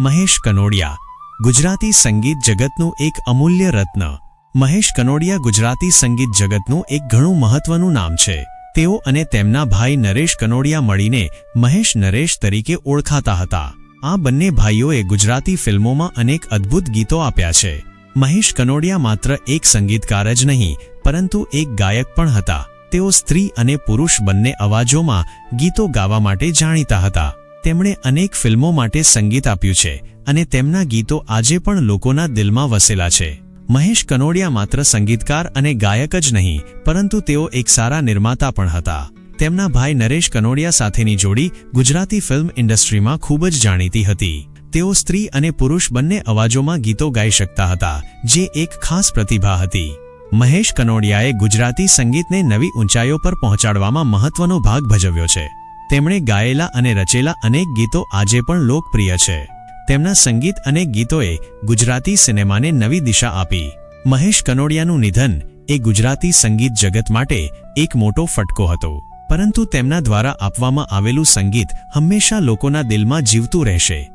મહેશ કનોડિયા, ગુજરાતી સંગીત જગતનું એક અમૂલ્ય રત્ન. મહેશ કનોડિયા ગુજરાતી સંગીત જગતનું એક ઘણું મહત્વનું નામ છે. તેઓ અને તેમના ભાઈ નરેશ કનોડિયા મળીને મહેશ નરેશ તરીકે ઓળખાતા હતા. આ બંને ભાઈઓએ ગુજરાતી ફિલ્મોમાં અનેક અદ્ભુત ગીતો આપ્યા છે. મહેશ કનોડિયા માત્ર એક સંગીતકાર જ નહીં, પરંતુ એક ગાયક પણ હતા. તેઓ સ્ત્રી અને પુરુષ બંને અવાજોમાં ગીતો ગાવા માટે જાણીતા હતા. તેમણે અનેક ફિલ્મો માટે સંગીત આપ્યું છે અને તેમના ગીતો આજે પણ લોકોના દિલમાં વસેલા છે. મહેશ કનોડિયા માત્ર સંગીતકાર અને ગાયક જ નહીં, પરંતુ તેઓ એક સારા નિર્માતા પણ હતા. તેમના ભાઈ નરેશ કનોડિયા સાથેની જોડી ગુજરાતી ફિલ્મ ઇન્ડસ્ટ્રીમાં ખૂબ જ જાણીતી હતી. તેઓ સ્ત્રી અને પુરુષ બંને અવાજોમાં ગીતો ગાઈ શકતા હતા, જે એક ખાસ પ્રતિભા હતી. મહેશ કનોડિયાએ ગુજરાતી સંગીતને નવી ઊંચાઈઓ પર પહોંચાડવામાં મહત્વનો ભાગ ભજવ્યો છે. તેમણે ગાયેલા અને રચેલા અનેક ગીતો આજે પણ લોકપ્રિય છે. તેમના સંગીત અને ગીતોએ ગુજરાતી સિનેમાને નવી દિશા આપી. મહેશ કનોડિયાનું નિધન એ ગુજરાતી સંગીત જગત માટે એક મોટો ફટકો હતો. પરંતુ તેમના દ્વારા આપવામાં આવેલું સંગીત હંમેશા લોકોના દિલમાં જીવતું રહેશે.